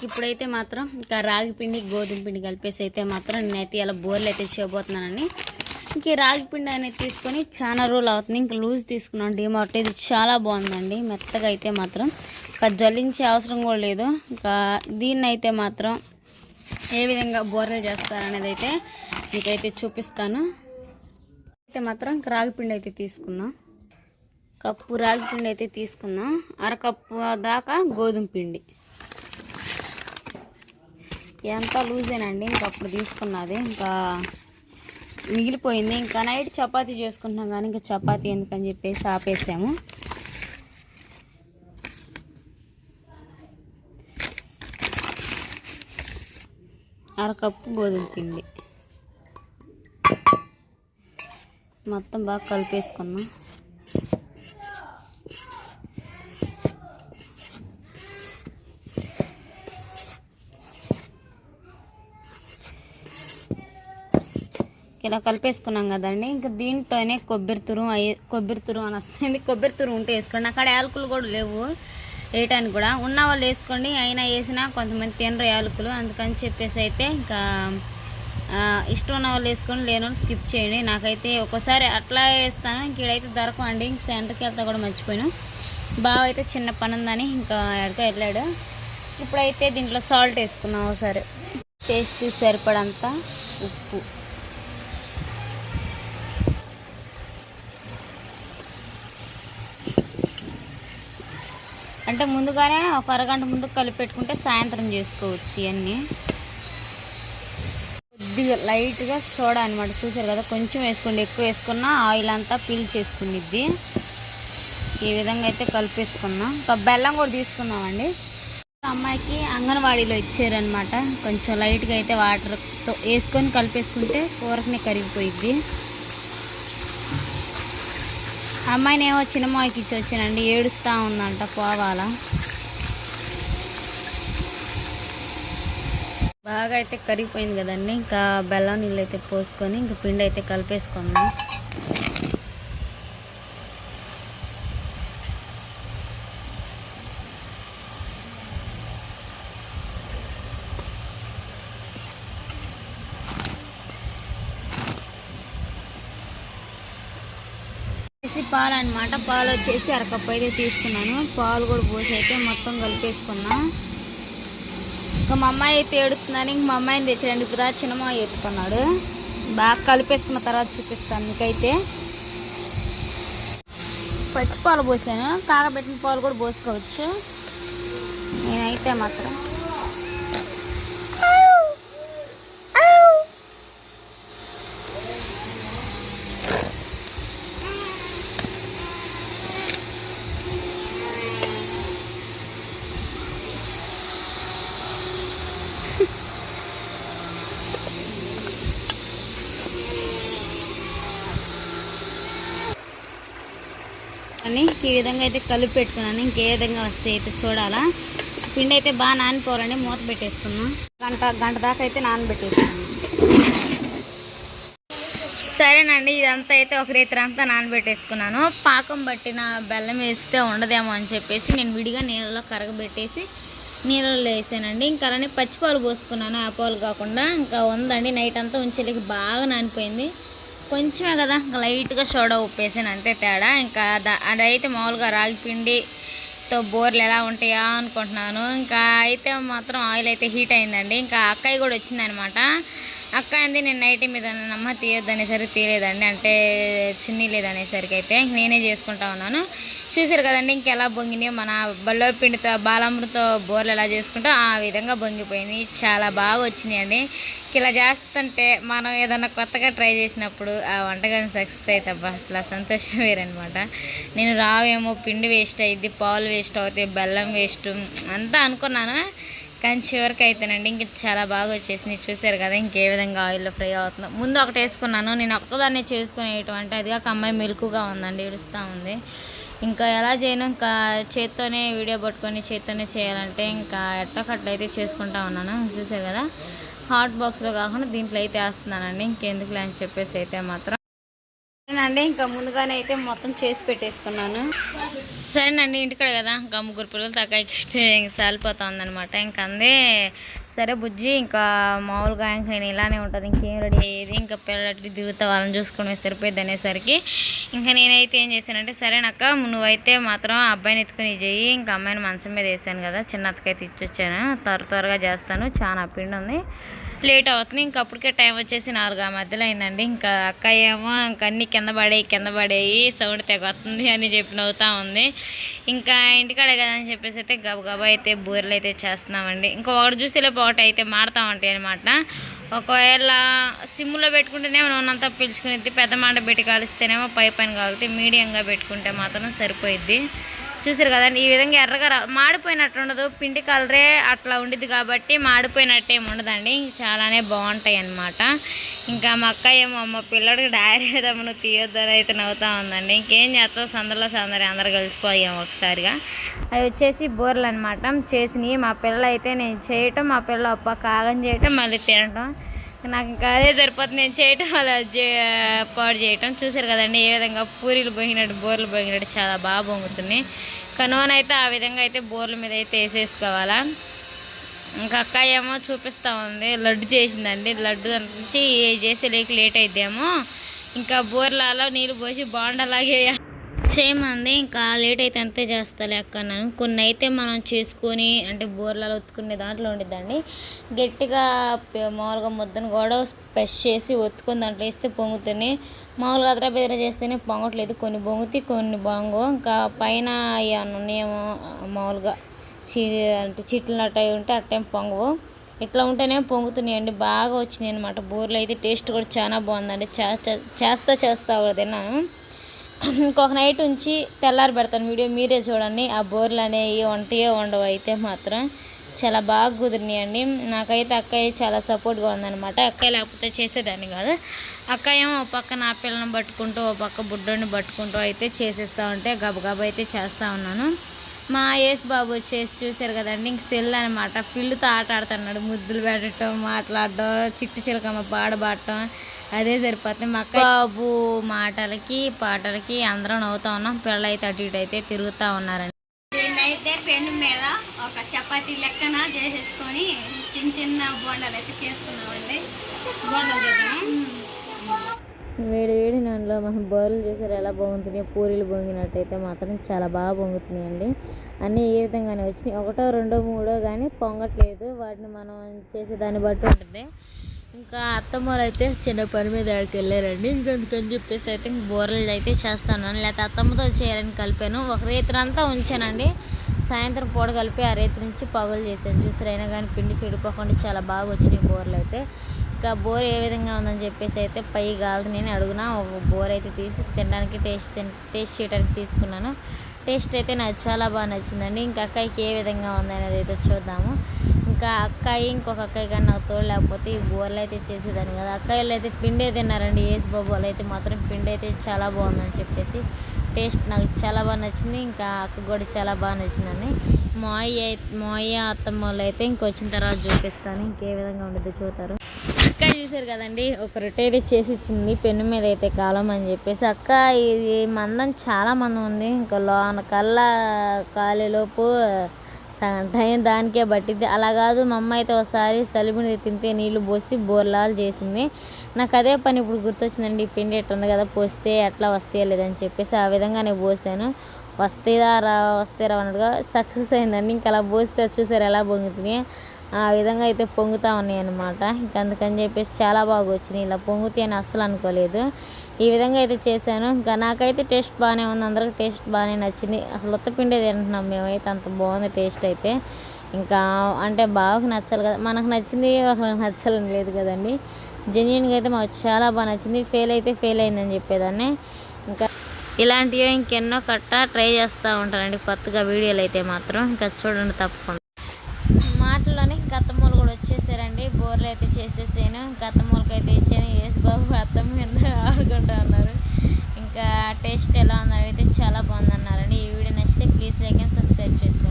దీనికి ఇప్పుడైతే మాత్రం ఇంకా రాగి పిండి గోధుమ పిండి కలిపేసి అయితే మాత్రం నేనైతే ఇలా బోర్లు అయితే చేయబోతున్నానండి. ఇంక రాగిపిండి రాగి పిండి అనేది తీసుకొని చాలా రోజులు అవుతుంది. ఇంకా లూజ్ తీసుకున్నాను డిమార్ట్. ఇది చాలా బాగుందండి. మెత్తగా అయితే మాత్రం ఇంకా జల్లించే అవసరం కూడా లేదు. ఇంకా దీన్ని అయితే మాత్రం ఏ విధంగా బోర్లు చేస్తారనేది అయితే మీకైతే చూపిస్తాను. అయితే మాత్రం ఇంకా రాగి పిండి అయితే తీసుకుందాం. కప్పు రాగి పిండి అయితే తీసుకుందాం. అరకప్పు దాకా గోధుమ పిండి. ఎంత లూజేనండి ఇంకా అప్పుడు తీసుకున్నది. ఇంకా మిగిలిపోయింది. ఇంకా నైట్ చపాతీ చేసుకుంటున్నాం కానీ ఇంకా చపాతీ ఎందుకని చెప్పేసి ఆపేసాము. అరకప్పు గోధుమ పిండి. మొత్తం బాగా కలిపేసుకున్నాం. ఇలా కలిపేసుకున్నాం కదండి. ఇంకా దీంట్లోనే కొబ్బరి తురుము అయ్యే కొబ్బరి తురుము అని వస్తుంది. కొబ్బరి తురుము ఉంటే వేసుకోండి. అక్కడ యాలకులు కూడా లేవు. వేయటానికి కూడా ఉన్న వాళ్ళు వేసుకోండి. అయినా వేసినా కొంతమంది తినరు యాలకులు. అందుకని చెప్పేసి అయితే ఇంకా ఇష్టం ఉన్న వాళ్ళు వేసుకొని లేని వాళ్ళు స్కిప్ చేయండి. నాకైతే ఒక్కోసారి అట్లా వేస్తాను. ఇంక ఈడైతే అండి ఇంక సెంటర్కి వెళ్తా కూడా మర్చిపోయాను. బావ అయితే చిన్న పని ఉందని ఇంకా ఎక్కడికో వెళ్ళాడు. ఇప్పుడైతే దీంట్లో సాల్ట్ వేసుకున్నాం ఒకసారి. టేస్ట్ సరిపడంత ఉప్పు. అంటే ముందుగానే ఒక అరగంట ముందు కలిపి పెట్టుకుంటే సాయంత్రం చేసుకోవచ్చు ఇవన్నీ. కొద్దిగా లైట్గా సోడా అనమాట చూసారు కదా కొంచెం వేసుకోండి. ఎక్కువ వేసుకున్నా ఆయిల్ అంతా పీల్ చేసుకునిద్ది. ఈ విధంగా అయితే కలిపేసుకున్నాం. ఒక బెల్లం కూడా తీసుకున్నామండి అమ్మాయికి అంగన్వాడీలో ఇచ్చారనమాట కొంచెం లైట్గా అయితే వాటర్తో వేసుకొని కలిపేసుకుంటే కూరకునే కరిగిపోయిద్ది. అమ్మాయిని ఏమో చిన్నమ్మాయికి ఇచ్చి వచ్చానండి ఏడుస్తూ ఉందంట పోవాలా. బాగా అయితే కరిగిపోయింది కదండి ఇంకా బెల్లం నీళ్ళు అయితే పోసుకొని ఇంకా పిండి అయితే కలిపేసుకుందాం. పాలు అనమాట పాలు వచ్చేసి అరకప్పు అయితే తీసుకున్నాను. పాలు కూడా పోసి అయితే మొత్తం కలిపేసుకున్నా. ఇంకా మా అమ్మాయి అయితే ఏడుతున్నాను ఇంక మా అమ్మాయిని తెచ్చాడు ఇప్పుడు దాకా ఎత్తుకున్నాడు. బాగా కలిపేసుకున్న తర్వాత చూపిస్తాను మీకైతే. పచ్చి పాలు పోసాను. కాగబెట్టిన పాలు కూడా పోసుకోవచ్చు. నేనైతే మాత్రం అని ఈ విధంగా అయితే కలిపి పెట్టుకున్నాను. ఇంకే విధంగా వస్తే అయితే చూడాలా. పిండి అయితే బాగా నానిపోవాలండి. మూత పెట్టేసుకున్నాం గంట గంట దాకా అయితే నానబెట్టేసుకున్నాం సరేనండి. ఇదంతా అయితే ఒక రీతి అంతా నానబెట్టేసుకున్నాను. పాకం పట్టిన బెల్లం వేస్తే ఉండదేమో అని చెప్పేసి నేను విడిగా నీళ్ళలో కరగబెట్టేసి నీళ్ళలో వేసానండి. ఇంకా అలానే పచ్చిపాలు పోసుకున్నాను. ఆ పాలు కాకుండా ఇంకా ఉందండి. నైట్ అంతా ఉంచేలేకి బాగా నానిపోయింది. కొంచెమే కదా ఇంకా లైట్గా సోడా ఉప్పేసాను అంతే తేడా. ఇంకా దా- అదైతే మామూలుగా రాగి పిండితో బోర్లు ఎలా ఉంటాయా అనుకుంటున్నాను. ఇంకా అయితే మాత్రం ఆయిల్ అయితే హీట్ అయిందండి. ఇంకా అక్కయ్య కూడా వచ్చిందనమాట. అక్క అంది నేను నైట్ మీద అమ్మ తీయొద్దు అనేసరికి తీయలేదండి అంటే చున్నీ లేదనేసరికి అయితే ఇంక నేనే చేసుకుంటా ఉన్నాను. చూసారు కదండి ఇంకెలా బొంగినాయో మన బల్లో పిండితో బాలమ్మతో బోర్లు ఎలా చేసుకుంటా ఆ విధంగా బొంగిపోయినాయి. చాలా బాగా వచ్చినాయండి. ఇలా చేస్తుంటే మనం ఏదైనా కొత్తగా ట్రై చేసినప్పుడు ఆ వంటకాన్ని సక్సెస్ అయితే అబ్బా అసలు సంతోషం వేరనమాట నేను రావేమో పిండి వేస్ట్ అయ్యిద్ది పాలు వేస్ట్ అవుతాయి బెల్లం వేస్ట్ అంతా అనుకున్నాను. కానీ చివరికి అయితేనండి ఇంక చాలా బాగా వచ్చేసింది చూసారు కదా ఇంకే విధంగా ఆయిల్లో ఫ్రై అవుతుందో ముందు ఒకటి వేసుకున్నాను. నేను ఒక్కదాన్నే చేసుకుని వేయటం అంటే అది అమ్మాయి మెలుకుగా ఉందండి విడుస్తూ ఉంది. ఇంకా ఎలా చేయను ఇంకా చేత్తోనే వీడియో పట్టుకొని చేత్తోనే చేయాలంటే ఇంకా ఎట్టకట్ల అయితే చేసుకుంటా ఉన్నాను చూసారు కదా? హాట్ బాక్స్లో కాకుండా దీంట్లో అయితే వేస్తున్నానండి ఇంకెందుకులే అని చెప్పేసి అయితే మాత్రం. అండి సరేనండి ఇంకా ముందుగానే అయితే మొత్తం చేసి పెట్టేసుకున్నాను. సరేనండి ఇంటికాడ కదా ఇంకా ముగ్గురు పిల్లలు తగ్గైతే ఇంక సాలిపోతా ఉందనమాట ఇంకా అందే సరే బుజ్జి ఇంకా మామూలుగా ఇంకా నేను ఇలానే ఉంటుంది ఇంకేం రెడీ అయ్యేది? ఇంకా పిల్లలు అటు తిరుగుతా వాళ్ళని చూసుకుని సరిపోయింది అనేసరికి ఇంకా నేనైతే ఏం చేశానంటే సరేనక్క నువ్వైతే మాత్రం ఆ అబ్బాయిని ఎత్తుకుని చేయి ఇంకా అమ్మాయిని మంచం మీద వేసాను కదా చిన్న అత్తకైతే ఇచ్చొచ్చాను. త్వర త్వరగా చేస్తాను. చాలా పిండి ఉంది. లేట్ అవుతుంది. ఇంకా అప్పటికే టైం వచ్చేసి నాలుగు ఆ మధ్యలో అయిందండి. ఇంకా అక్క ఏమో ఇంకా అన్ని కింద పడేయి కింద పడేయి సౌండ్ తెగొస్తుంది అని చెప్పి నవ్వుతూ ఉంది. ఇంకా ఇంటికాడే కదా అని చెప్పేసి అయితే గబగబా అయితే బూరెలు అయితే చేస్తున్నామండి. ఇంకా ఒకటి చూసి లేపు ఒకటి అయితే మాడుతూ ఉంటాయి అనమాట ఒకవేళ సిమ్లో పెట్టుకుంటేనేమో నూనెంతా పీల్చుకునేది పెద్ద మాట పెట్టి కాలిస్తేనేమో పై పైన కాలితే మీడియంగా పెట్టుకుంటే మాత్రం సరిపోయిద్ది. చూసారు కదండి ఈ విధంగా ఎర్రగా రా- మాడిపోయినట్టు ఉండదు పిండి కలరే అట్లా ఉండిద్ది కాబట్టి మాడిపోయినట్టు ఏమి ఉండదండి చాలానే బాగుంటాయి అన్నమాట ఇంకా మా అక్క ఏమో మా పిల్లడికి డైరీ ఏదమ్మను తీయొద్దని అయితే నవ్వుతా ఉందండి. ఇంకేం చేస్తావు? సందర్లో సందరి అందరు కలిసిపోయాం ఒకసారిగా. అవి వచ్చేసి బూరలు అనమాట చేసినవి మా పిల్లలు అయితే నేను చేయటం మా పిల్లలు అప్ప కాగం చేయటం మళ్ళీ తినటం. నాకు ఇంకా అదే సరిపోతుంది. నేను చేయటం అలా చే- పాడు చేయటం. చూసారు కదండి ఏ విధంగా పూరీలు పొంగినట్టు బోర్లు పొంగినట్టు చాలా బాగా పొంగుతున్నాయి. కనోన్ అయితే ఆ విధంగా అయితే బోర్ల మీద అయితే వేసేసుకోవాలా. ఇంకా అక్క ఏమో చూపిస్తూ ఉంది. లడ్డు చేసిందండి. లడ్డు నుంచి చేసే లేక లేట్ అయిద్దేమో. ఇంకా బోర్లలో నీళ్ళు పోసి బాండలాగే చేయమంది ఇంకా లేట్ అయితే అంతే చేస్తాలే అక్క నన్ను కొన్ని అయితే మనం చేసుకొని అంటే బోర్లలో ఒత్తుకునే దాంట్లో ఉండిద్దండి. గట్టిగా మామూలుగా ముద్దను కూడా ప్రెస్ చేసి ఒత్తుకొని దాంట్లో వేస్తే పొంగుతున్నాయి మామూలుగా అదరా బెదర చేస్తేనే పొంగట్లేదు. కొన్ని పొంగుతాయి కొన్ని పొంగు ఇంకా పైన ఏమన్నా ఉన్నాయేమో మామూలుగా చీ అంటే చిట్లు అట్టయి ఉంటే అట్టేం పొంగవు. ఇట్లా ఉంటేనే పొంగుతున్నాయండి. బాగా వచ్చినాయి అనమాట బూరెలు అయితే టేస్ట్ కూడా చాలా బాగుందండి. చే- చేస్తా చేస్తా కూడా తిన్నాను. ఇంకొక నైట్ ఉంచి తెల్లారి పెడతాను వీడియో. మీరే చూడండి. ఆ బోర్లు అనేవి వంటయో ఉండవు అయితే మాత్రం చాలా బాగా కుదిరినాయండి. నాకైతే అక్కయ్య చాలా సపోర్ట్గా ఉందన్నమాట. అక్కయ్య లేకపోతే చేసేదాన్ని కాదు. అక్కయ్య ఏమో ఓ పక్క నా పిల్లని పట్టుకుంటూ ఓ పక్క బుడ్డోని పట్టుకుంటూ అయితే చేసేస్తూ ఉంటే గబగబా అయితే చేస్తూ ఉన్నాను. మా యేసు బాబు వచ్చేసి చూశారు కదండి ఇంక సెల్ అనమాట పిల్లుతో ఆట ఆడుతున్నాడు. ముద్దులు పెట్టడం మాట్లాడడం చిట్టు చిలకమ్మ పాడ పాడటం అదే సరిపోతుంది. మా అక్క బాబు మాటలకి పాటలకి అందరం నవ్వుతా ఉన్నాం. పిల్లలు అయితే అటు ఇటు అయితే తిరుగుతూ ఉన్నారండి. దీన్ని అయితే పెన్ను మీద ఒక చపాతీ లెక్కన చేసేసుకొని చిన్న చిన్న బోండాలు అయితే చేసుకున్నామండి. బోండాలు చేద్దాము? వేడి వేడి నూనెలో మనం బౌలు చేసారు ఎలా బాగుంటున్నాయి పూరీలు పొంగినట్టయితే మాత్రం చాలా బాగా పొంగుతున్నాయండి అన్నీ ఏ విధంగానే వచ్చినాయి. ఒకటో రెండో మూడో కానీ పొంగట్లేదు. వాటిని మనం చేసే దాన్ని బట్టి ఉంటుంది. ఇంకా అత్తమ్మలు అయితే చిన్న పని మీద ఆడికి వెళ్ళారండి. ఇంకా చెప్పేసి అయితే ఇంక బూరలు అయితే చేస్తాను లేకపోతే అత్తమ్మతో చేయాలని కలిపాను. ఒక రేత్రంతా ఉంచానండి. సాయంత్రం పూట కలిపి ఆ రేతి నుంచి పగులు చేశాను. చూసారు అయినా కానీ పిండి చెడిపోకుండా చాలా బాగా వచ్చినాయి బూరలు అయితే. ఇంకా బోర్ ఏ విధంగా ఉందని చెప్పేసి అయితే పై గాలి నేను అడుగున ఒక బోర్ అయితే తీసి తినడానికి టేస్ట్ టేస్ట్ చేయడానికి తీసుకున్నాను. టేస్ట్ అయితే నాకు చాలా బాగా నచ్చిందండి. ఇంకా అక్కయ్యకి ఏ విధంగా ఉంది అనేది అయితే చూద్దాము. ఇంకా అక్కయ్య ఇంకొక అక్కయ్య కానీ నాకు తోడు లేకపోతే ఈ బోర్లు అయితే చేసేదాన్ని కదా. అక్కయ్యలు అయితే పిండి అయితే తిన్నారండి. ఏసు బాబు వాళ్ళు అయితే మాత్రం పిండి అయితే చాలా బాగుందని చెప్పేసి టేస్ట్ నాకు చాలా బాగా నచ్చింది. ఇంకా అక్క కూడా చాలా బాగా నచ్చిందండి. మాయ మాయ అత్తమ్మ వాళ్ళు అయితే ఇంకొచ్చిన తర్వాత చూపిస్తాను. ఇంకే విధంగా ఉండదో చూతారు అక్క చూసారు కదండి? ఒక రిటైర్ చేసి ఇచ్చింది. పెన్ను మీద అయితే కాలం అని చెప్పేసి. అక్క ఇది మందం చాలా మందం ఉంది. ఇంకా లోన కల్లా కాలేలోపు సగం టైం దానికే పట్టింది అలా కాదు మా అమ్మ అయితే ఒకసారి సలిబిని తింటే నీళ్ళు పోసి బోర్లాలు చేసింది. నాకు అదే పని ఇప్పుడు గుర్తొచ్చిందండి. ఈ పిండి ఎట్లా ఉంది కదా పోస్తే ఎట్లా వస్తే లేదని చెప్పేసి ఆ విధంగా నేను పోసాను. వస్తే రా వస్తే రా అన్నట్టుగా సక్సెస్ అయిందండి. ఇంకా అలా పోస్తే చూసారు ఎలా పొంగుతున్నాయి ఆ విధంగా అయితే పొంగుతూ ఉన్నాయి అనమాట ఇంకా అందుకని చెప్పేసి చాలా బాగా వచ్చినాయి ఇలా పొంగుతాయి అని అస్సలు అనుకోలేదు. ఈ విధంగా అయితే చేశాను. ఇంకా నాకైతే టేస్ట్ బాగానే ఉంది. అందరికి టేస్ట్ బాగానే నచ్చింది. అసలు ఉత్త పిండే తింటున్నాం మేమైతే. అంత బాగుంది టేస్ట్ అయితే. ఇంకా అంటే బాగా నచ్చాలి కదా. మనకు నచ్చింది ఒకరికి నచ్చాలని లేదు కదండి. జెన్యున్గా అయితే మాకు చాలా బాగా నచ్చింది. ఫెయిల్ అయితే ఫెయిల్ అయిందని చెప్పేదాన్ని. ఇంకా ఇలాంటివి ఇంకెన్నో కట్ట ట్రై చేస్తూ ఉంటానండి. కొత్తగా వీడియోలు అయితే మాత్రం. ఇంకా చూడండి తప్పకుండా. వచ్చేసారండి. బోర్లు అయితే చేసేసాను. గతమూలకి అయితే ఇచ్చాను. యేసుబాబు అత్తం మీద ఆడుకుంటా ఉన్నారు. ఇంకా టేస్ట్ ఎలా ఉందని అయితే చాలా బాగుందన్నారండి. ఈ వీడియో నచ్చితే ప్లీజ్ లైక్ అండ్ సబ్స్క్రైబ్ చేసుకోండి.